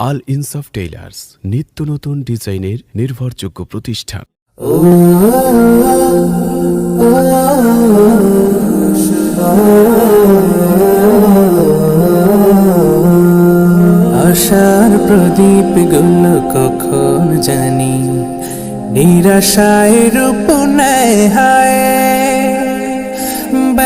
আল ইনসাফ টেইলার্স নিত্য নতুন ডিজাইনের নির্ভরযোগ্য প্রতিষ্ঠান। আশার প্রদীপগুলো কখন জানি, নিরাশায় রূপ নেয় হায়।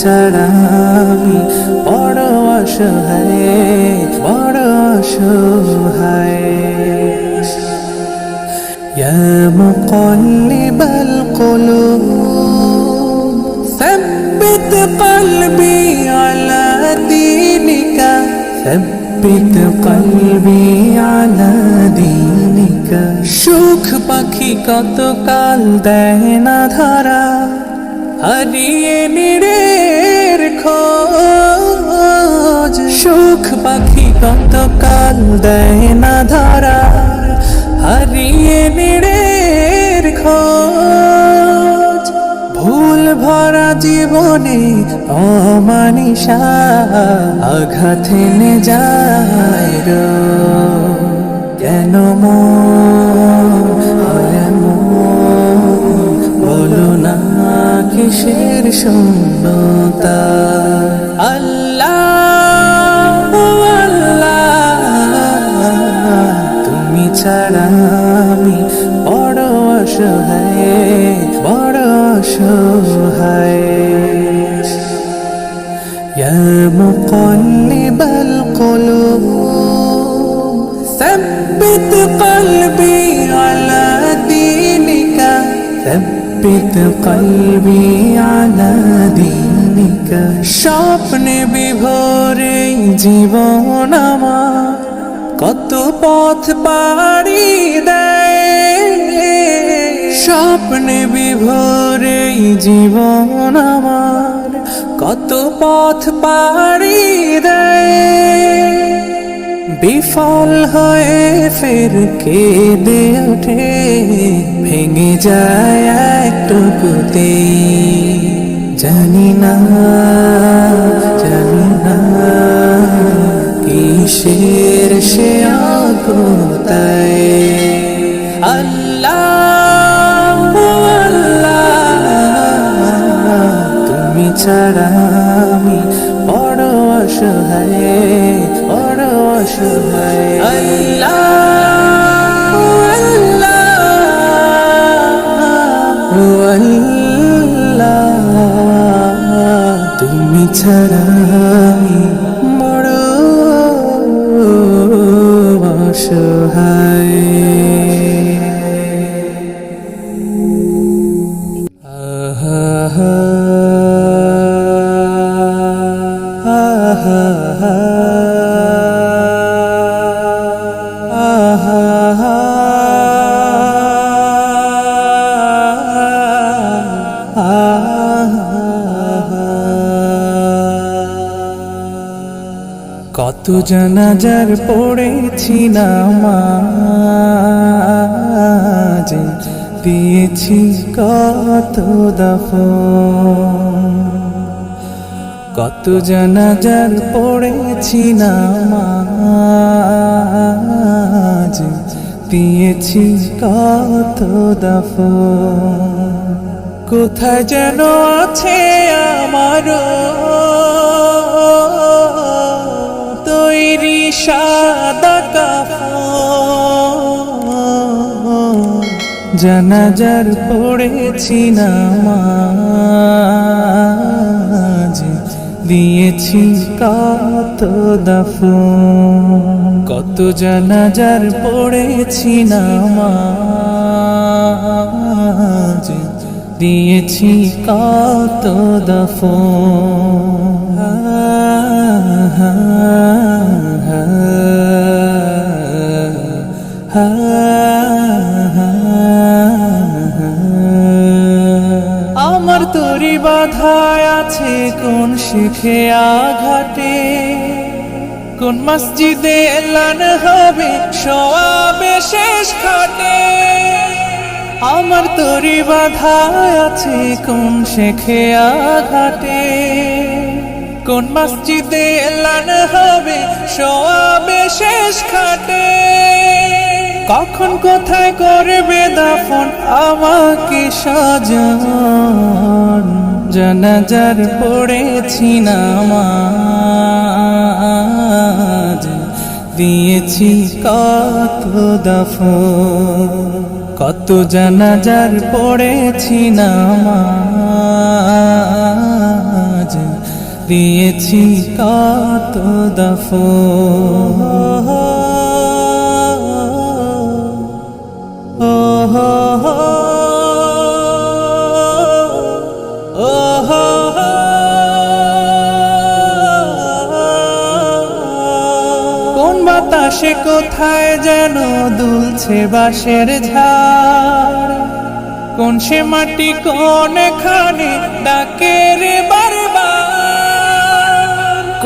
ছাড়া আমি বড় অসহায় বড় অসহায় يا مقلب القلوب ثبت قلبي على دينك ثبت قلبي على دينك সুখ পাখি কত কাল দেয় না ধরা হারিয়ে নিরের খোঁজ। সুখ পাখি কত কাল দেয় না ধরা। হারিয়ে নিরের খোঁজ। ভুল ভরা জীবনে অমানিসা আঘাত এনে যায়। কেন মন কিসের শূন্যতা। ثبت قلبي على دينك স্বপ্নে বিভোরে জীবন আমার কত পথ পাড়ি দেয় স্বপ্নে বিভোরে জীবন আমার কত পথ পাড়ি দেয় বিফল হয়ে ফের কেঁদে ওঠে, ভেঙে যায় একটুকুতে জানি না জানি না কিসের সে আগুতায় আল্লাহ আল্লাহ, তুমি ছাড়া আমি অসহায় বড় অসহায়। আল্লাহ আল্লাহ তুমি ছাড়া জানাজার পড়েছি নামাজ। দিয়েছি কত দফন। কত জানাজার পড়েছি নামাজ। দিয়েছি কত দফন। কোথায় যেন আছে আমারও তৈরি সাদা কাফন। জানাজার পড়েছি নামাজ, দিয়েছি কত দফন। কত জানাজার পড়েছি নামাজ, দিয়েছি কত দফন। আমার তরি বাধায় আছে কোন শিখে আঘাটে কোন মসজিদে এলান হবে সোয়াবে শেষ খাটে আমার তরি বাধায় আছে কোন শেখে আঘাটে কোন মসজিদে এলান হবে? সোয়াবে শেষ খাটে। কখন কোথায় করবে দাফন? আমাকে সাজান। জানাজার পড়েছি নামাজ। দিয়েছি কত দাফন। কত জানাজার পড়েছি নামাজ। দিয়েছি কত হো কোন বাতাসে কোথায় যেন দুলছে বাঁশের ঝাড়? কোন সে মাটি কোন খানে ডাকে রে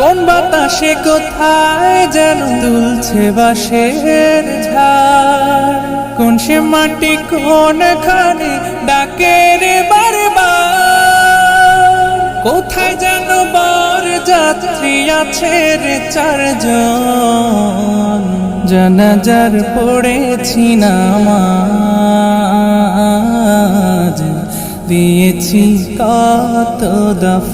কোন বাতাসে কোথায় যেন দুলছে বাঁশের ঝাড় কোন সে মাটি, কোন খানে ডাকে রে বারবার? কোথায় যেন বর যাত্রী আছে রে চারজন? জানাজার পড়েছি নামাজ। দিয়েছি কত দফ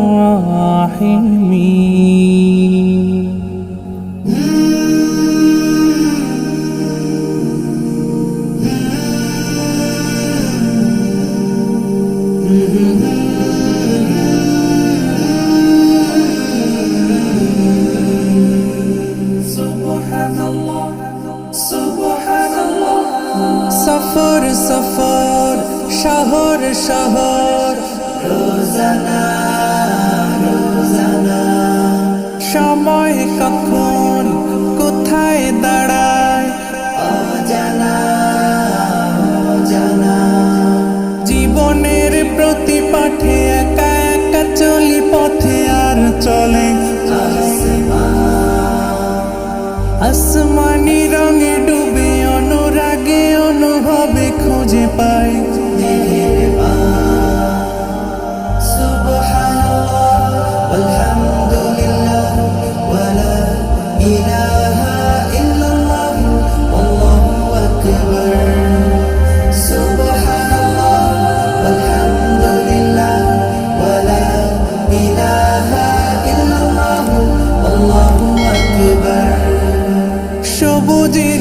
आसमानी रंग डूबे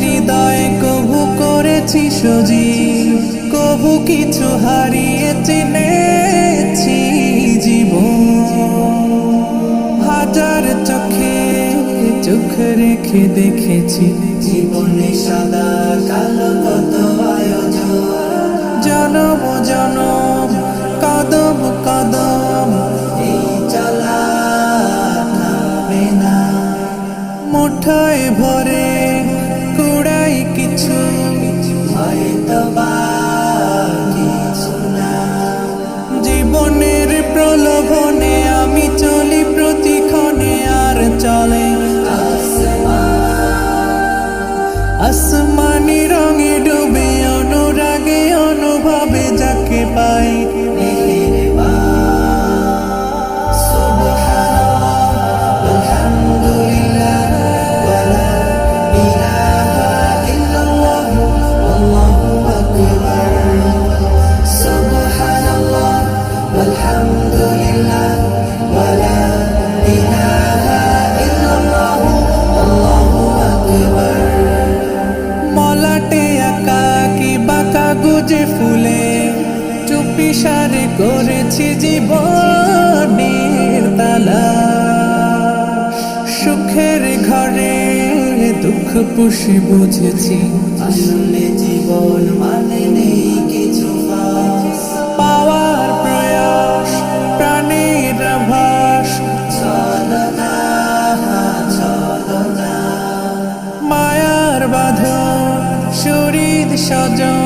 হৃদয় কভু করেছি সজীব কভু কিছু হারিয়ে চিনেছি জীবন। হাজার চোখে চোখ রেখে দেখেছি জীবনে সাদা কালো কত আয়োজন। জনম জনম, কদম কদম মুঠোয় ভরে প্রলোভনে আমি চলি করেছি জীবনের তালা। সুখের ঘরে দুঃখ পুষে বুঝেছি। আসলে জীবন মানে নেই কিছু পাওয়ার প্রয়াস প্রাণের মায়ার বাঁধন শরীর সজন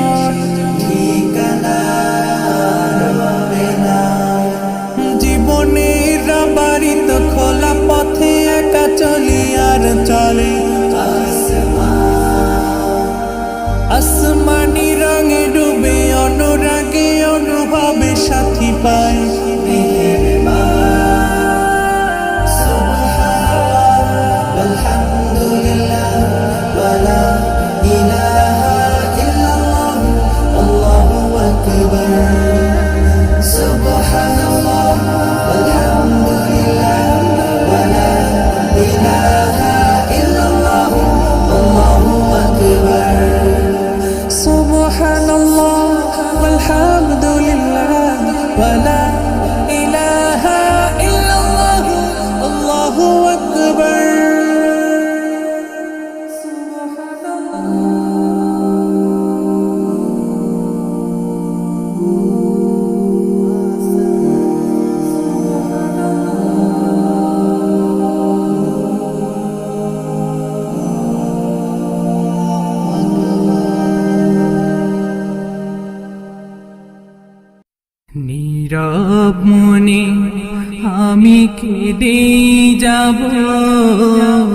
যাব।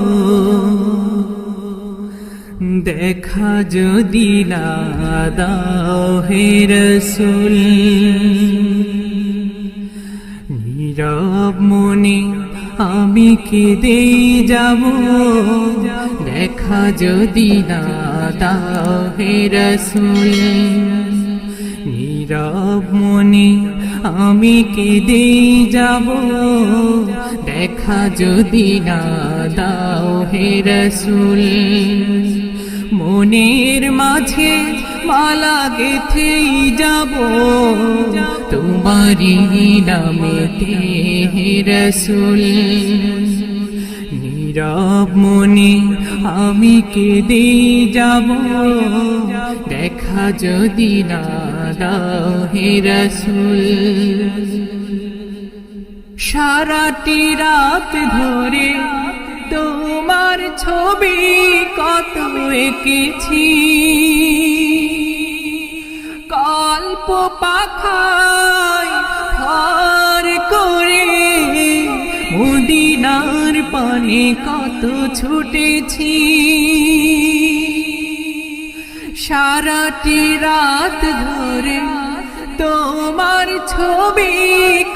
দেখা যদি না দাও রসুল। নীরব মনে আমি কেঁদে যাব। দেখা যদি না দাও রসুল। নীরব মনে আমি কেঁদে যাব। দেখা যদি না দাও হে রসুল। মনের মাঝে মালা গেথেই যাব। তোমারি নামেতে হে রসুল। নীরব মনে আমি কেঁদে যাব। দেখা যদি না দাও হে রসুল। সারাটি রাত ধরে তোমার ছবি কত এঁকেছি। কল্প পাখায় করে মদিনার পানে কত ছুটেছি। সারাটি রাত ধরে তোমার ছবি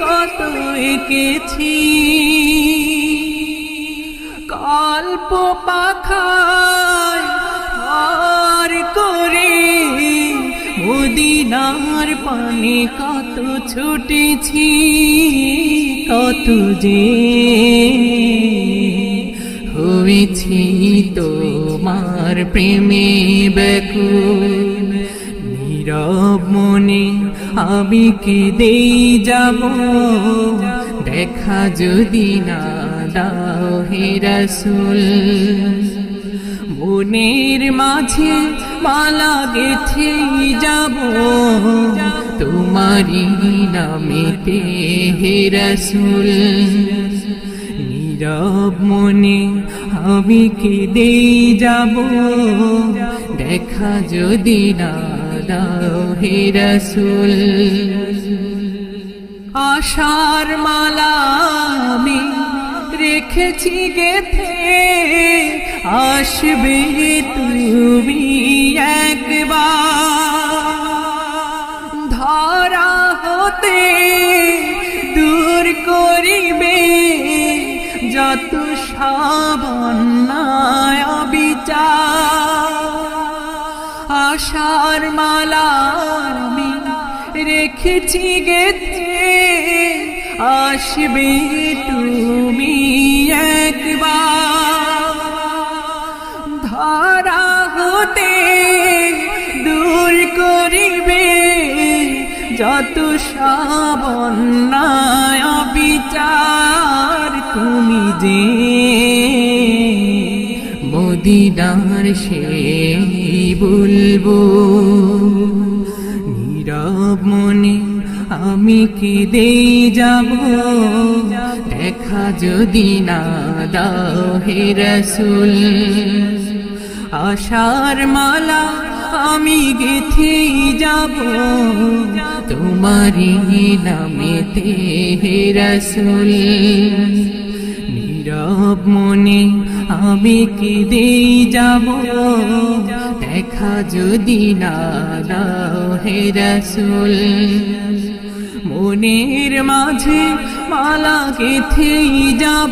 কত এঁকেছি। কল্প পাখায় হার করে মদিনার পানে কত ছুটেছি, কত যে হয়েছি তোমার প্রেমে ব্যাকুল। নীরব মনে আমি কেঁদে যাব? দেখা যদি না দাও হে রসুল। মনের মাঝে মালা গেথে যাব। তোমারি নামেতে হে রসুল। নীরব মনে আমি কেঁদে যাব? দেখা যদি না দাও রসুল। আশার মালা আমি রেখেছি গেথে। আসবে তুমি একবার। ধরা হতে দূর করিবে যত সাবন্যায় বিচার আশার মালা আমি রেখেছি গেতে আসবে তুমি একবার। ধরা হতে দূর করিবে যত সাবন্যায় বিচার তুমি যে মদিনার সে বলব, নীরব মনে আমি কি দেই যাব। দেখা যদি না দাও হে রসুল, আশার মালা আমি গেথে যাব। তোমারি নামেতে হে রসুল, নীরব মনে আমি কি দেই যাব? দেখা যদি না হে রসুল। মনের মাঝে মালা গেথেই যাব।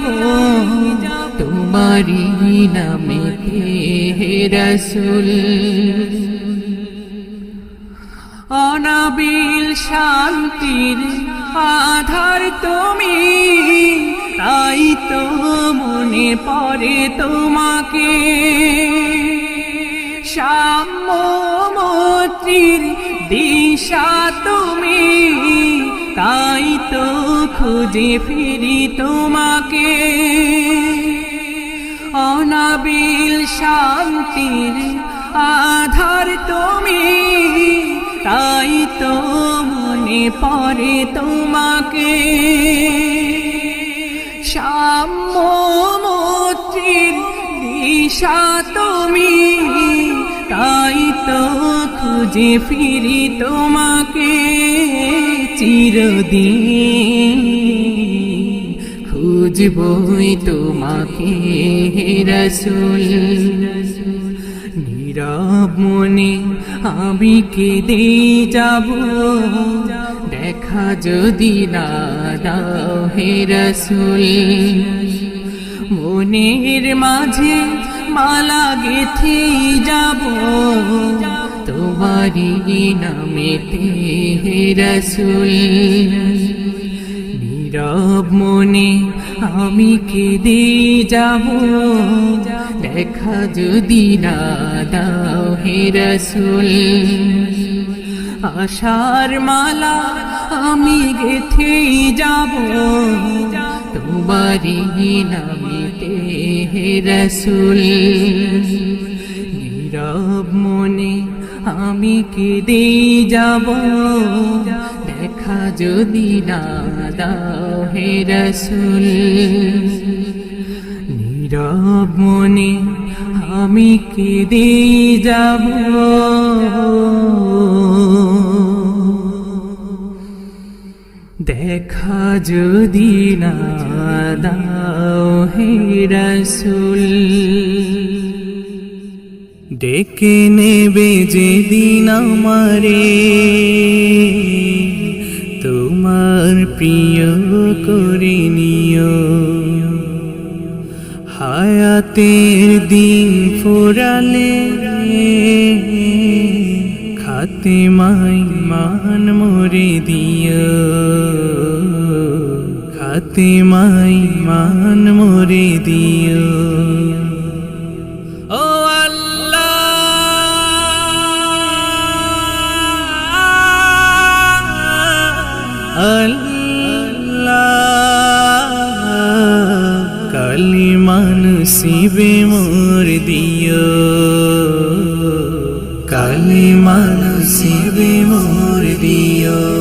তোমারি নামে হে রসুল। অনাবিল শান্তির আধার তুমি। তাই তো মনে পড়ে তোমাকে। সাম্যমত্রীর দিশা তুমি, তাই তো খুঁজে ফিরি তোমাকে। অনাবিল শান্তির আধার তুমি, তাই তো মনে পড়ে তোমাকে। সাম্যমত্রীর দিশা তুমি। তাই তো খুঁজে ফিরি তোমাকে চিরদিন। খুঁজবই তোমাকে রসুল। নীরব মনে আমি কেঁদে যাব। দেখা যদি না দাও হে রসুল। মনের মাঝে মালা গেথে যাব তোমারি নামেতে হে রসুল। নীরব মনে আমি কেঁদে যাব, দেখা যদি না দাও হে রসুল। আশার মালা আমি গেথেই যাব। তোমারি নামিতে হে রসুল, নীরব মনে আমি কেঁদে যাব। দেখা যদি না দাও হে রসুল, নীরব মনে আমি কেঁদে যাব। দেখা যদি না দাও হে রসুল ডেকে নেবে যেদিন আমারে তোমার প্রিয় করে নিও হায়াতের দিন ফোরালে খাতে মাই মান মরে দিও খাতে মাই মান মরে দিও। ও আল্লাহ কালি মানসিবে মোর দিও। কালি মানসিবে মোর দিও।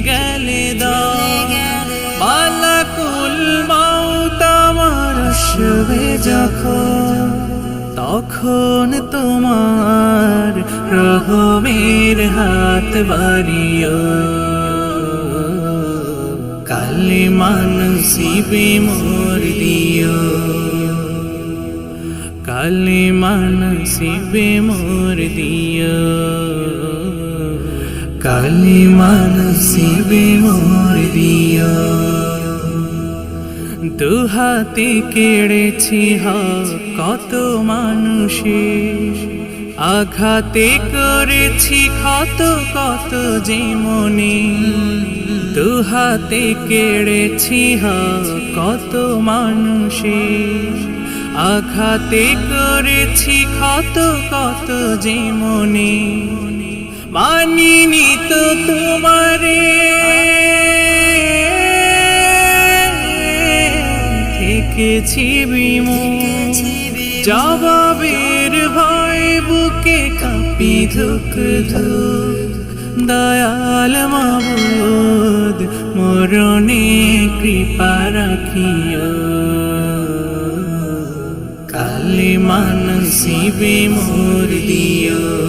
গেলে বালাকুল মাউত আমার আসবে যখন, তখন তোমার রহমের হাত বাড়িও। কালে মানসিবে মোর দিও। কালে মানসিবে মোর দিও। কালি মানসিবে মোর দিও দুহাতে কেড়েছি হক কত মানুষের আঘাতে করেছি ক্ষত, কত যে দুহাতে কেড়েছি হক কত মানুষের আঘাতে করেছি ক্ষত, কত যে মানিনি তো তোমারে। থেকেছি বিমুখ জবাবের ভয় বুকে কাঁপি ধুক ধুক। দয়াল মাবুদ, মরণে কৃপা রাখিও। কালে মানসিবে মোর দিও।